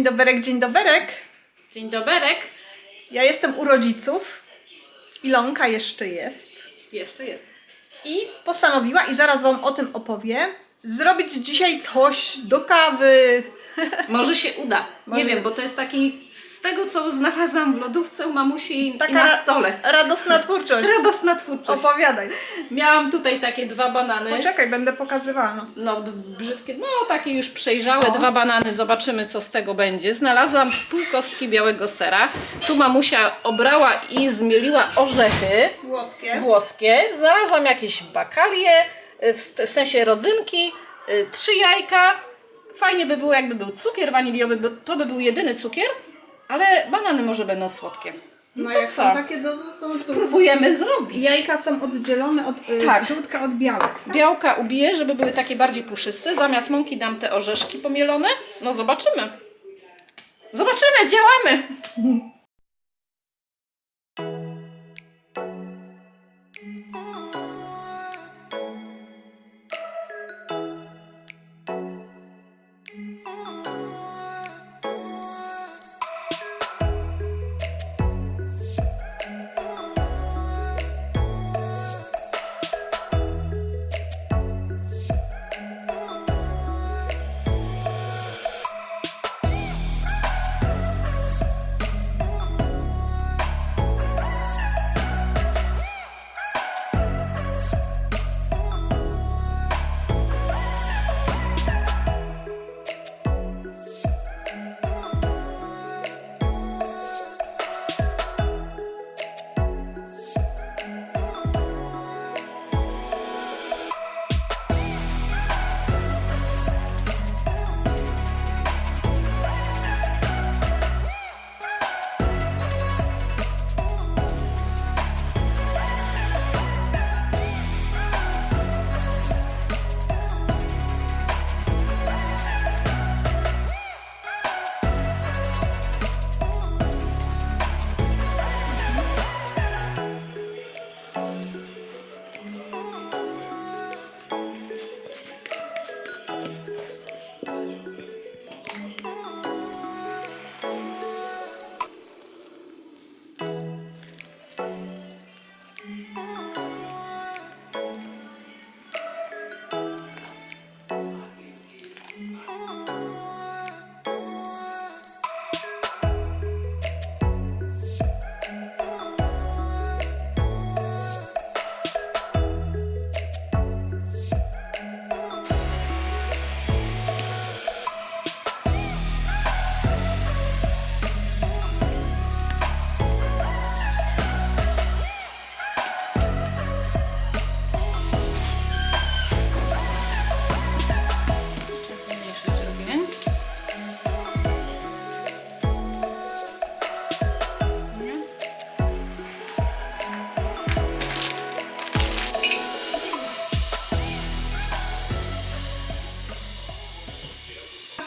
Dzień doberek, dzień doberek. Dzień doberek. Ja jestem u rodziców. Ilonka jeszcze jest. Jeszcze jest. I postanowiła, i zaraz Wam o tym opowiem, zrobić dzisiaj coś do kawy. Może się uda. Może- Nie wiem, bo to jest taki z tego, co znalazłam w lodówce u mamusi i Taka na ra- stole. Radosna twórczość. Radosna twórczość. Opowiadaj. Miałam tutaj takie dwa banany. Poczekaj, będę pokazywała. No. No, d- brzydkie, no takie już przejrzałe dwa banany, zobaczymy co z tego będzie. Znalazłam pół kostki białego sera. Tu mamusia obrała i zmieliła orzechy Włoskie. włoskie. Znalazłam jakieś bakalie, y, w, w sensie rodzynki, y, trzy jajka. Fajnie by było jakby był cukier waniliowy, bo to by był jedyny cukier, ale banany może będą słodkie. No to jak co? są takie, do, są Próbujemy zrobić. Jajka są oddzielone od y, Tak. żółtka od białek. Białka ubiję, żeby były takie bardziej puszyste. Zamiast mąki dam te orzeszki pomielone. No zobaczymy. Zobaczymy, działamy!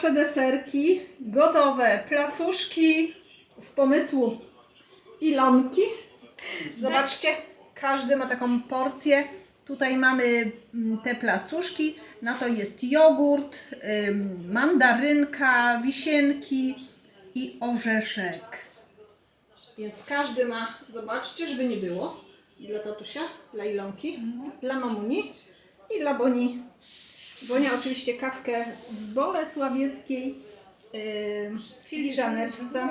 Nasze deserki gotowe, placuszki z pomysłu Ilonki. Zobaczcie, każdy ma taką porcję. Tutaj mamy mm, te placuszki, na to jest jogurt, mandarynka, wisienki i orzeszek. Więc każdy ma, zobaczcie, żeby nie było. Dla tatusia, dla Ilonki, dla mamuni i dla Boni. Bonia oczywiście kawkę w Bolesławieckiej yy, filiżaneczce.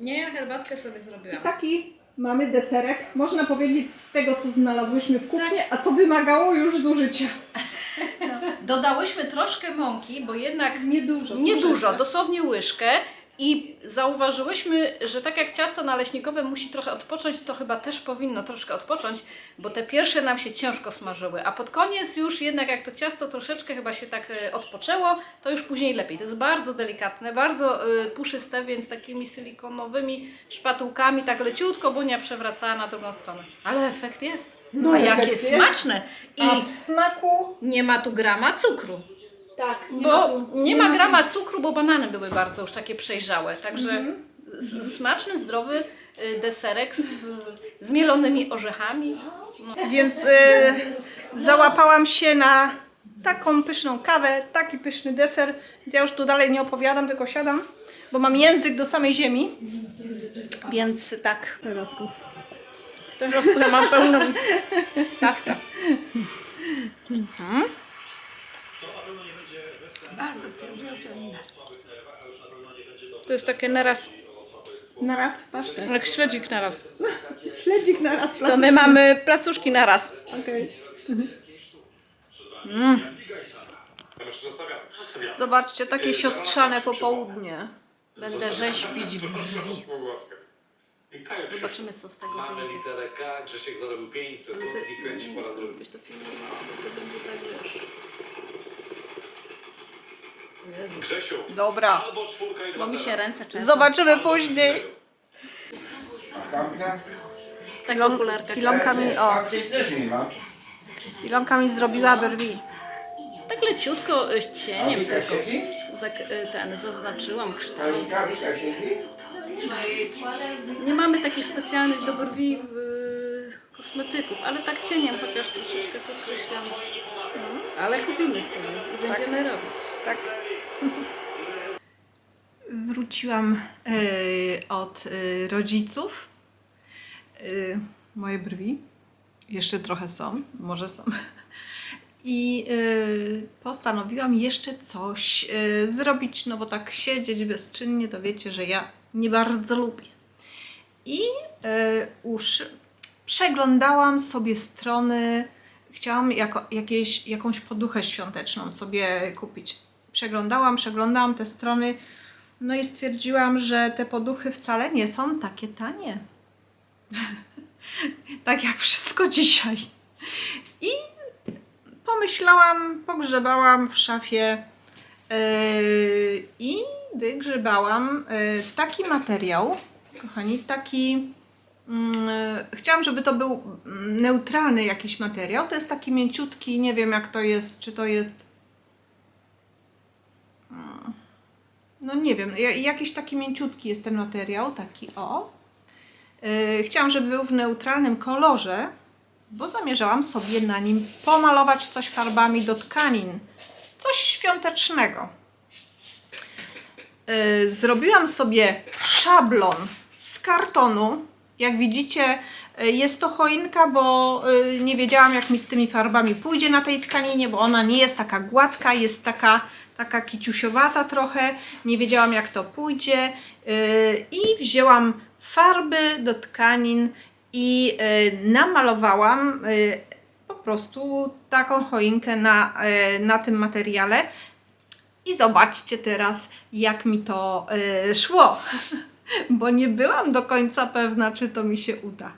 Nie, ja herbatkę sobie zrobiłam. Taki mamy deserek, można powiedzieć z tego, co znalazłyśmy w kuchni, a co wymagało już zużycia. Dodałyśmy troszkę mąki, bo jednak Niedużo. Niedużo, dosłownie łyżkę. I zauważyłyśmy, że tak jak ciasto naleśnikowe musi trochę odpocząć, to chyba też powinno troszkę odpocząć, bo te pierwsze nam się ciężko smażyły, a pod koniec już jednak jak to ciasto troszeczkę chyba się tak e, odpoczęło, to już później lepiej. To jest bardzo delikatne, bardzo y, puszyste, więc takimi silikonowymi szpatułkami tak leciutko Bunia przewracała na drugą stronę. Ale efekt jest. No, a jakie efekt jest. smaczne! I A w smaku, nie ma tu grama cukru. Tak, nie Bo ma tu, nie, ma grama cukru, bo banany były bardzo już takie przejrzałe. Także Mhm. s- smaczny, zdrowy y, deserek z, z mielonymi orzechami. Więc y, załapałam się na taką pyszną kawę, taki pyszny deser. Więc ja już tu dalej nie opowiadam, tylko siadam, bo mam język do samej ziemi. Więc tak. Pierogów. Teraz mam pełną kawkę. To jest takie naraz, Na raz w pasztet. jak śledzik naraz. Śledzik na raz To my mamy placuszki naraz. Okej. Zobaczcie, takie siostrzane popołudnie. Będę rzeźbić brwi. Zobaczymy, co z tego Mamy wyjdzie. literę K, Grzesiek zarobił 500 zł i kręci po raz drugi. To filmował, to będzie tak, wiesz... Grzesiu, Dobra. albo czwórka i dwa Bo mi zera. się ręce często... Zobaczymy później. Tak w okularkach. Filonka mi, o, Gdzieś też nie ma. Filonka mi zrobiła brwi. Tak leciutko y, z cieniem Wika tylko siedzi? zak- y, ten, zaznaczyłam kształt. Wika, Wika siedzi? Nie mamy takich specjalnych do brwi w, kosmetyków, ale tak cieniem chociaż troszeczkę podkreślam. Ale kupimy sobie i będziemy robić. Tak. Wróciłam y, od y, rodziców. Y, moje brwi jeszcze trochę są, może są. I postanowiłam jeszcze coś zrobić, no bo tak siedzieć bezczynnie, to wiecie, że ja nie bardzo lubię. I y, już przeglądałam sobie strony, chciałam jako, jakieś, jakąś poduchę świąteczną sobie kupić. Przeglądałam, przeglądałam te strony, no i stwierdziłam, że te poduchy wcale nie są takie tanie. tak jak wszystko dzisiaj. I pomyślałam, pogrzebałam w szafie yy, i wygrzebałam yy, taki materiał, kochani, taki. mm, chciałam, żeby to był neutralny jakiś materiał. To jest taki mięciutki, nie wiem jak to jest, czy to jest. No nie wiem, ja- jakiś taki mięciutki jest ten materiał, taki o. Yy, chciałam, żeby był w neutralnym kolorze, bo zamierzałam sobie na nim pomalować coś farbami do tkanin. Coś świątecznego. Yy, Zrobiłam sobie szablon z kartonu. Jak widzicie, yy, jest to choinka, bo nie wiedziałam, jak mi z tymi farbami pójdzie na tej tkaninie, bo ona nie jest taka gładka, jest taka, taka kiciusiowata trochę. Nie wiedziałam, jak to pójdzie. Yy, I wzięłam farby do tkanin i yy, namalowałam yy, po prostu taką choinkę na, na tym materiale. I zobaczcie teraz, jak mi to y, szło, bo nie byłam do końca pewna, czy to mi się uda.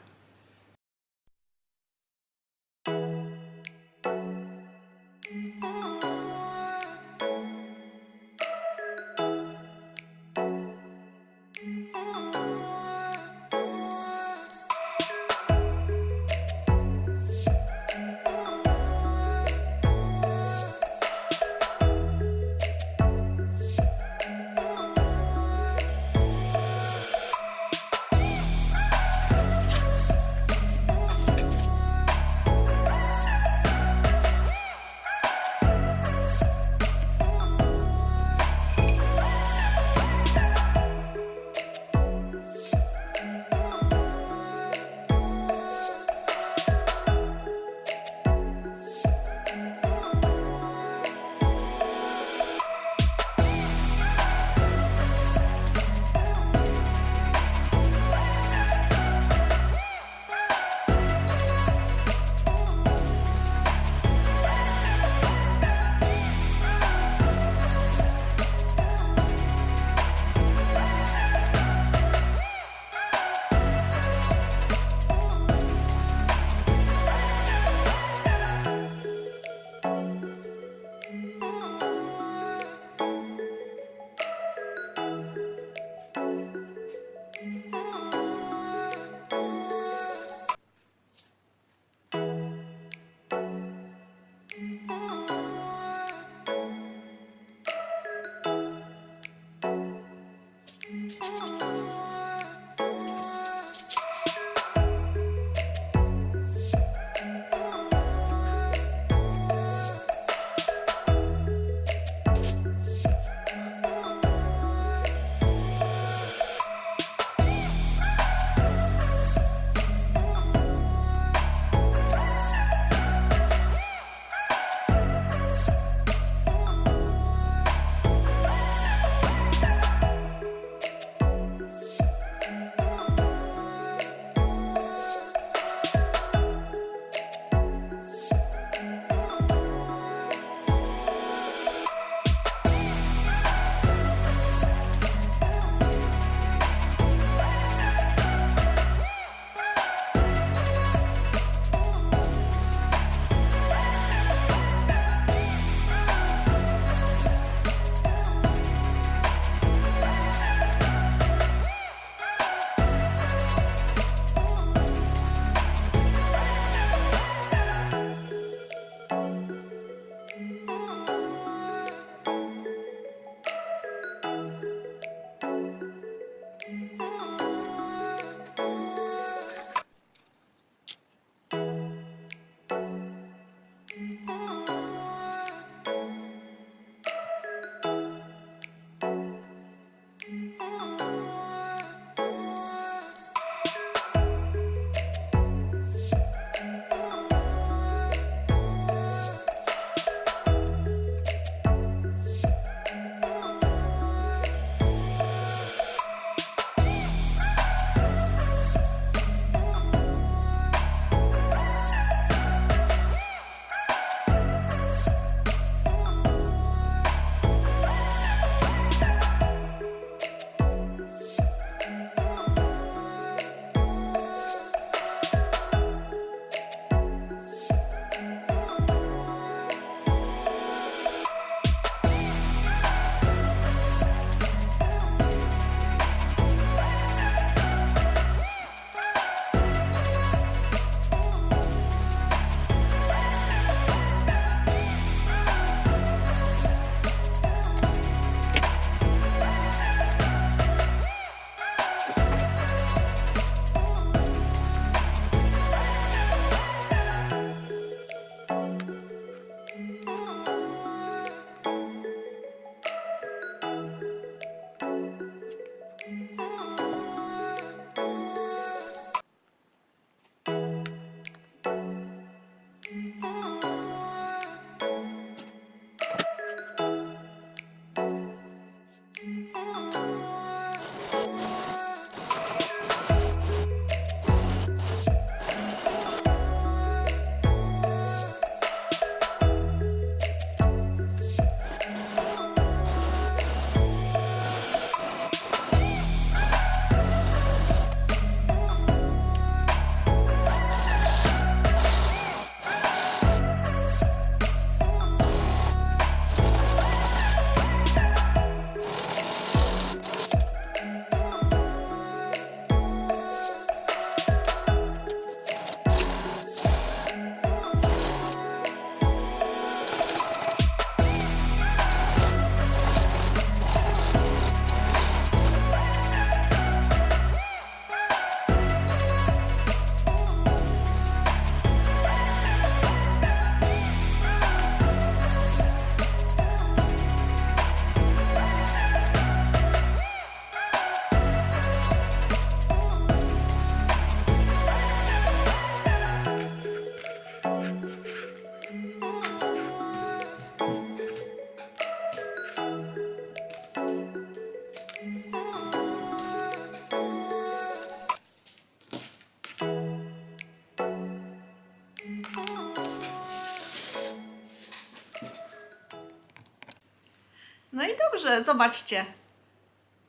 Dobrze, zobaczcie.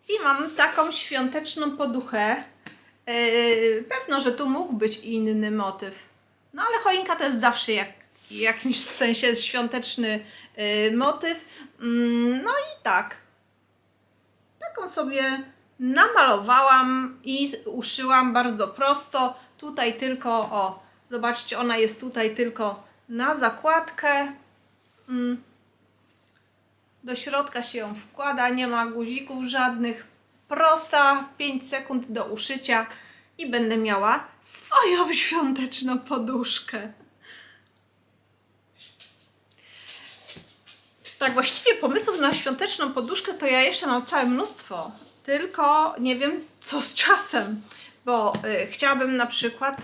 I mam taką świąteczną poduchę. Yy, pewno, że tu mógł być inny motyw. No ale choinka to jest zawsze jak, w jakimś sensie świąteczny yy, motyw. Mm, no i tak. Taką sobie namalowałam i uszyłam bardzo prosto. Tutaj tylko, o, zobaczcie, ona jest tutaj tylko na zakładkę. Mm. Do środka się ją wkłada, nie ma guzików żadnych. Prosta, 5 sekund do uszycia i będę miała swoją świąteczną poduszkę. Tak, właściwie pomysłów na świąteczną poduszkę to ja jeszcze mam całe mnóstwo. Tylko nie wiem, co z czasem. Bo y, chciałabym na przykład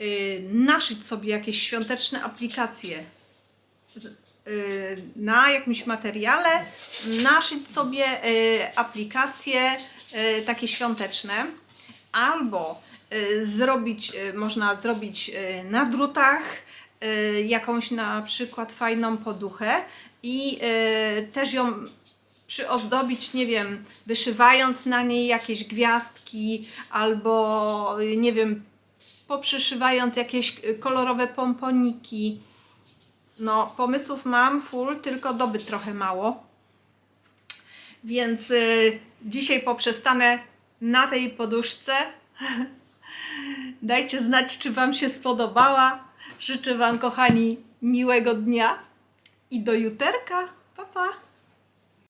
y, naszyć sobie jakieś świąteczne aplikacje na jakimś materiale, naszyć sobie y, aplikacje y, takie świąteczne, albo y, zrobić, y, można zrobić y, na drutach y, jakąś na przykład fajną poduchę i y, też ją przyozdobić, nie wiem, wyszywając na niej jakieś gwiazdki albo y, nie wiem, poprzyszywając jakieś y, kolorowe pomponiki. No, pomysłów mam full, tylko doby trochę mało. Więc y, dzisiaj poprzestanę na tej poduszce. Dajcie znać, czy Wam się spodobała. Życzę Wam, kochani, miłego dnia i do juterka. Pa, pa.